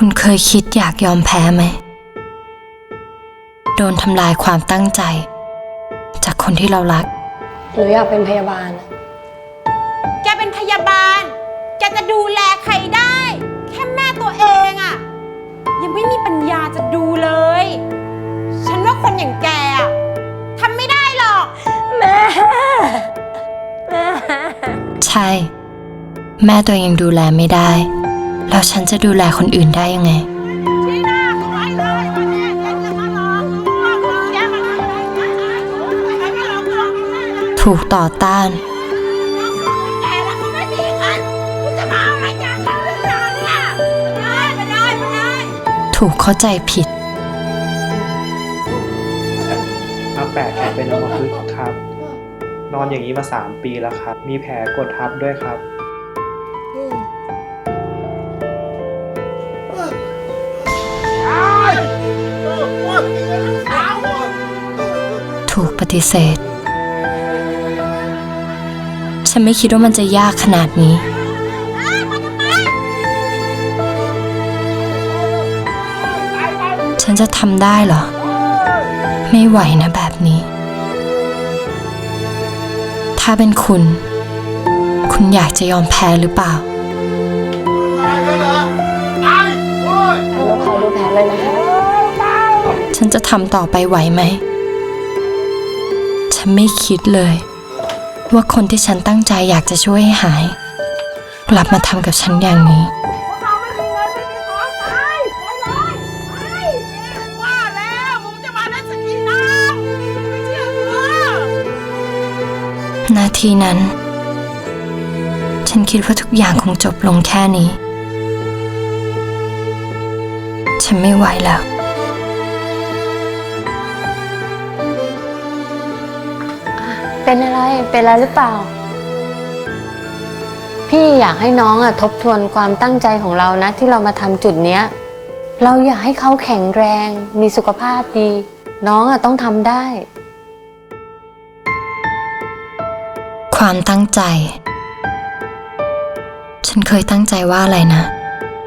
คุณเคยคิดอยากยอมแพ้ไหม โดนทำลายความตั้งใจ จากคนที่เรารักหนูอยากเป็นพยาบาลอะแกเป็นพยาบาล แกจะดูแลใครได้ แค่แม่ตัวเองอะยังไม่มีปัญญาจะดูเลย ฉันว่าคนอย่างแกอะทำไม่ได้หรอก แม่ แม่ ใช่ แม่ตัวเองยังดูแลไม่ได้ แล้วฉันจะดูแลคนอื่นได้ยังไง ถูกต่อต้าน ถูกเข้าใจผิดน้ำแปะแผลเป็นอัมพฤกษ์ครับ นอนอย่างนี้มา 3 ปีแล้วครับ มีแผลกดทับด้วยครับ ถูกปฏิเสธ ฉันไม่คิดว่ามันจะยากขนาดนี้ ฉันจะทำได้เหรอ ไม่ไหวนะแบบนี้ ถ้าเป็นคุณ คุณอยากจะยอมแพ้หรือเปล่าหนูขอดูแผลเลยนะฉันจะทำต่อไปไหวไหม ฉันไม่คิดเลย ว่าคนที่ฉันตั้งใจอยากจะช่วยให้หาย กลับมาทำกับฉันอย่างนี้ ว่าแล้วมึงจะมาได้สักทีน้องไม่เชื่อกูนาทีนั้น ฉันคิดว่าทุกอย่างคงจบลงแค่นี้ ฉันไม่ไหวแล้ว เป็นอะไร เป็นอะไรหรือเปล่า พี่อยากให้น้องอะทบทวนความตั้งใจของเรานะ ที่เรามาทำจุดเนี้ย เราอยากให้เขาแข็งแรง มีสุขภาพดี น้องอะต้องทำได้ ความตั้งใจ ฉันเคยตั้งใจว่าอะไรนะ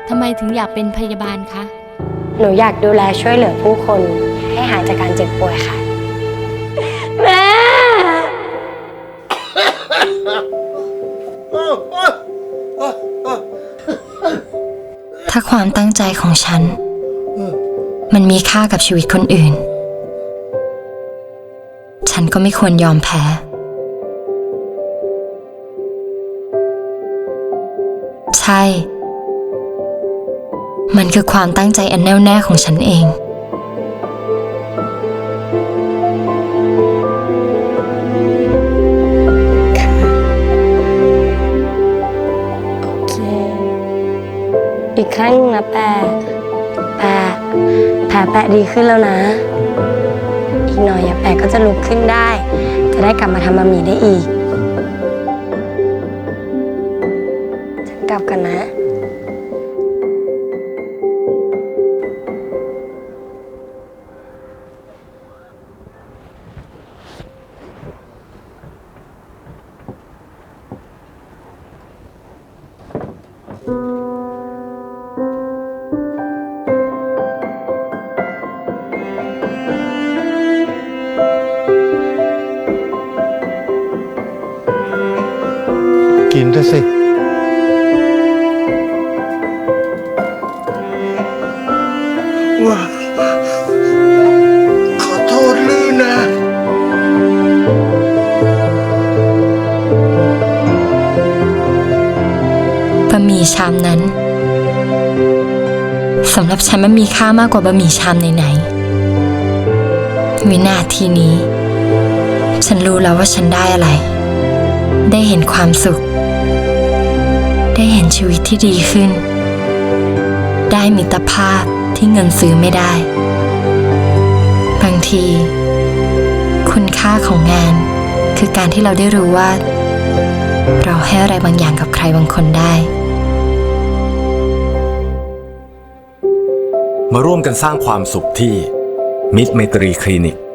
ทำไมถึงอยากเป็นพยาบาลคะ หนูอยากดูแลช่วยเหลือผู้คน ให้หายจากการเจ็บป่วยค่ะ ถ้าความตั้งใจของฉัน มันมีค่ากับชีวิตคนอื่น ฉันก็ไม่ควรยอมแพ้ ใช่ มันคือความตั้งใจอันแน่วแน่ของฉันเอง อีกครั้งนะแปะแปะแผลแปะดีขึ้นแล้วนะ อีกหน่อยอย่าแปะก็จะลุกขึ้นได้ จะได้กลับมาทำบะหมี่ได้อีกฉันกลับกันนะ กินด้วยสิ ว้าขอโทษลื่นนะ บะหมี่ชามนั้นสำหรับฉันมันมีค่ามากกว่าบะหมี่ชามไหนๆวินาทีนี้ ฉันรู้แล้วว่าฉันได้อะไร ได้เห็นความสุข ได้เห็นชีวิตที่ดีขึ้น ได้มิตรภาพที่เงินซื้อไม่ได้ บางที คุณค่าของงาน คือการที่เราได้รู้ว่า เราให้อะไรบางอย่างกับใครบางคนได้ มาร่วมกันสร้างความสุขที่มิตรไมตรีคลินิก